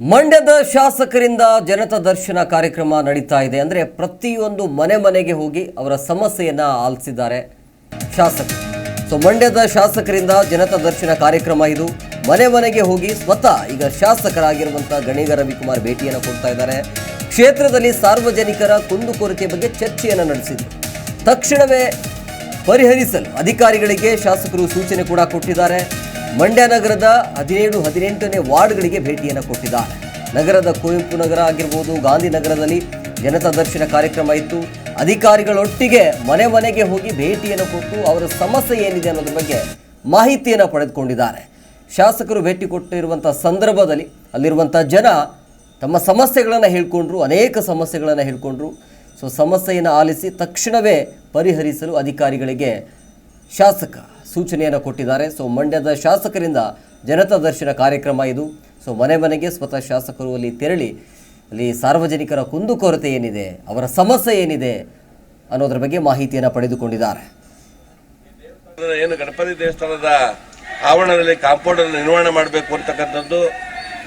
ಮಂಡ್ಯದ ಶಾಸಕರಿಂದ ಜನತಾ ದರ್ಶನ ಕಾರ್ಯಕ್ರಮ ನಡೀತಾ ಇದೆ ಅಂದರೆ ಪ್ರತಿಯೊಂದು ಮನೆ ಮನೆಗೆ ಹೋಗಿ ಅವರ ಸಮಸ್ಯೆಯನ್ನು ಆಲಿಸಿದ್ದಾರೆ ಶಾಸಕರು. ಸೊ ಮಂಡ್ಯದ ಶಾಸಕರಿಂದ ಜನತಾ ದರ್ಶನ ಕಾರ್ಯಕ್ರಮ ಇದು. ಮನೆ ಮನೆಗೆ ಹೋಗಿ ಸ್ವತಃ ಈಗ ಶಾಸಕರಾಗಿರುವಂಥ ಗಣಿಗ ರವಿಕುಮಾರ್ ಭೇಟಿಯನ್ನು ಕೊಡ್ತಾ ಇದ್ದಾರೆ. ಕ್ಷೇತ್ರದಲ್ಲಿ ಸಾರ್ವಜನಿಕರ ಕುಂದುಕೊರತೆ ಬಗ್ಗೆ ಚರ್ಚೆಯನ್ನು ನಡೆಸಿದರು. ತಕ್ಷಣವೇ ಪರಿಹರಿಸಲು ಅಧಿಕಾರಿಗಳಿಗೆ ಶಾಸಕರು ಸೂಚನೆ ಕೂಡ ಕೊಟ್ಟಿದ್ದಾರೆ. ಮಂಡ್ಯ ನಗರದ ಹದಿನೇಳು, ಹದಿನೆಂಟನೇ ವಾರ್ಡ್ಗಳಿಗೆ ಭೇಟಿಯನ್ನು ಕೊಟ್ಟಿದ್ದಾರೆ. ನಗರದ ಕುವೆಂಪು ನಗರ ಆಗಿರ್ಬೋದು ಗಾಂಧಿನಗರದಲ್ಲಿ ಜನತಾ ದರ್ಶನ ಕಾರ್ಯಕ್ರಮ ಇತ್ತು. ಅಧಿಕಾರಿಗಳೊಟ್ಟಿಗೆ ಮನೆ ಮನೆಗೆ ಹೋಗಿ ಭೇಟಿಯನ್ನು ಕೊಟ್ಟು ಅವರ ಸಮಸ್ಯೆ ಏನಿದೆ ಅನ್ನೋದ್ರ ಬಗ್ಗೆ ಮಾಹಿತಿಯನ್ನು ಪಡೆದುಕೊಂಡಿದ್ದಾರೆ. ಶಾಸಕರು ಭೇಟಿ ಕೊಟ್ಟಿರುವಂಥ ಸಂದರ್ಭದಲ್ಲಿ ಅಲ್ಲಿರುವಂಥ ಜನ ತಮ್ಮ ಸಮಸ್ಯೆಗಳನ್ನು ಹೇಳ್ಕೊಂಡ್ರು, ಅನೇಕ ಸಮಸ್ಯೆಗಳನ್ನು ಹೇಳ್ಕೊಂಡ್ರು. ಸೊ, ಸಮಸ್ಯೆಯನ್ನು ಆಲಿಸಿ ತಕ್ಷಣವೇ ಪರಿಹರಿಸಲು ಅಧಿಕಾರಿಗಳಿಗೆ ಶಾಸಕ ಸೂಚನೆಯನ್ನು ಕೊಟ್ಟಿದ್ದಾರೆ. ಸೊ ಮಂಡ್ಯದ ಶಾಸಕರಿಂದ ಜನತಾ ದರ್ಶನ ಕಾರ್ಯಕ್ರಮ ಇದು. ಸೊ ಮನೆ ಮನೆಗೆ ಸ್ವತಃ ಶಾಸಕರು ಅಲ್ಲಿ ತೆರಳಿ, ಅಲ್ಲಿ ಸಾರ್ವಜನಿಕರ ಕುಂದುಕೊರತೆ ಏನಿದೆ, ಅವರ ಸಮಸ್ಯೆ ಏನಿದೆ ಅನ್ನೋದ್ರ ಬಗ್ಗೆ ಮಾಹಿತಿಯನ್ನು ಪಡೆದುಕೊಂಡಿದ್ದಾರೆ. ಏನು ಗಣಪತಿ ದೇವಸ್ಥಾನದ ಆವರಣದಲ್ಲಿ ಕಾಂಪೌಂಡ್ ಅನ್ನು ನಿರ್ವಹಣೆ ಮಾಡಬೇಕು ಅಂತಕ್ಕಂಥದ್ದು,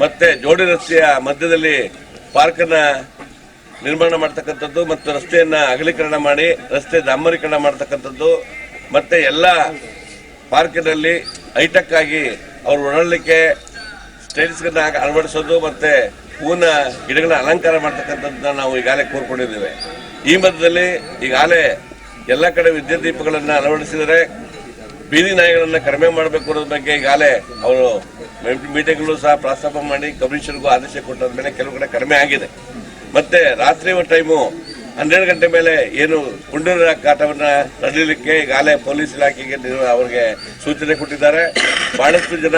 ಮತ್ತೆ ಜೋಡಿ ರಸ್ತೆಯ ಮಧ್ಯದಲ್ಲಿ ಪಾರ್ಕ್ ಅನ್ನ ನಿರ್ಮಾಣ ಮಾಡ್ತಕ್ಕಂಥದ್ದು, ಮತ್ತು ರಸ್ತೆಯನ್ನ ಅಗಲೀಕರಣ ಮಾಡಿ, ರಸ್ತೆ ಡಾಂಬರೀಕರಣ ಮಾಡ್ತಕ್ಕಂಥದ್ದು, ಮತ್ತೆ ಎಲ್ಲ ಪಾರ್ಕಿನಲ್ಲಿ ಹೈಟೆಕ್ ಆಗಿ ಅವರು ಓಡಾಡಲಿಕ್ಕೆ ಸ್ಟೈಲ್ಸ್ಗಳನ್ನ ಅಳವಡಿಸೋದು ಮತ್ತೆ ಹೂವಿನ ಗಿಡಗಳನ್ನ ಅಲಂಕಾರ ಮಾಡ್ತಕ್ಕಂಥದ್ದನ್ನ ನಾವು ಈಗಾಗಲೇ ಕೋರ್ಕೊಂಡಿದ್ದೇವೆ. ಈ ಮಧ್ಯದಲ್ಲಿ ಈಗಾಗಲೇ ಎಲ್ಲ ಕಡೆ ವಿದ್ಯುತ್ ದೀಪಗಳನ್ನು ಅಳವಡಿಸಿದರೆ ಬೀದಿ ನಾಯಿಗಳನ್ನು ಕಡಿಮೆ ಮಾಡಬೇಕು ಅನ್ನೋದ್ರ ಬಗ್ಗೆ ಈಗಾಗಲೇ ಅವರು ಮೀಟಿಂಗ್ಗಳು ಸಹ ಪ್ರಸ್ತಾಪ ಮಾಡಿ ಕಮಿಷನ್ಗೂ ಆದೇಶ ಕೊಟ್ಟಾದ ಮೇಲೆ ಕೆಲವು ಕಡೆ ಕಡಿಮೆ ಆಗಿದೆ. ಮತ್ತೆ ರಾತ್ರಿ ಟೈಮು ಹನ್ನೆರಡು ಗಂಟೆ ಮೇಲೆ ಏನು ಪುಂಡೂರ ಕಾಟವನ್ನು ತಡೆಯಲಿಕ್ಕೆ ಈಗಾಗಲೇ ಪೊಲೀಸ್ ಇಲಾಖೆಗೆ ಅವರಿಗೆ ಸೂಚನೆ ಕೊಟ್ಟಿದ್ದಾರೆ. ಬಹಳಷ್ಟು ಜನ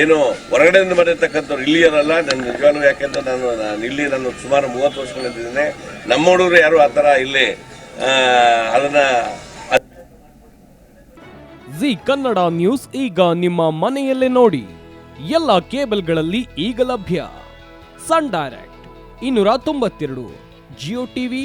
ಏನು ಹೊರಗಡೆಯಿಂದ ಬಂದಿರ್ತಕ್ಕಂಥವ್ರು ಇಲ್ಲಿಯರಲ್ಲ ನನ್ನ ನಿಜವಾಗ್ಲೂ ಯಾಕೆಂದ್ರೆ ನಾನು ನಾನು ಇಲ್ಲಿ ನಾನು ಸುಮಾರು ಮೂವತ್ತು ವರ್ಷಗಳಿದ್ದೇನೆ ನಮ್ಮ ಹುಡುಗರು ಯಾರು ಆ ಥರ ಇಲ್ಲಿ ಅದನ್ನ ಜಿ ಕನ್ನಡ ನ್ಯೂಸ್ ಈಗ ನಿಮ್ಮ ಮನೆಯಲ್ಲೇ ನೋಡಿ. ಎಲ್ಲ ಕೇಬಲ್ಗಳಲ್ಲಿ ಈಗ ಲಭ್ಯ. ಸನ್ ಡೈರೆಕ್ಟ್, ಇನ್ನೂರ ತೊಂಬತ್ತೆರಡು, ಜಿಯೋ ಟಿವಿ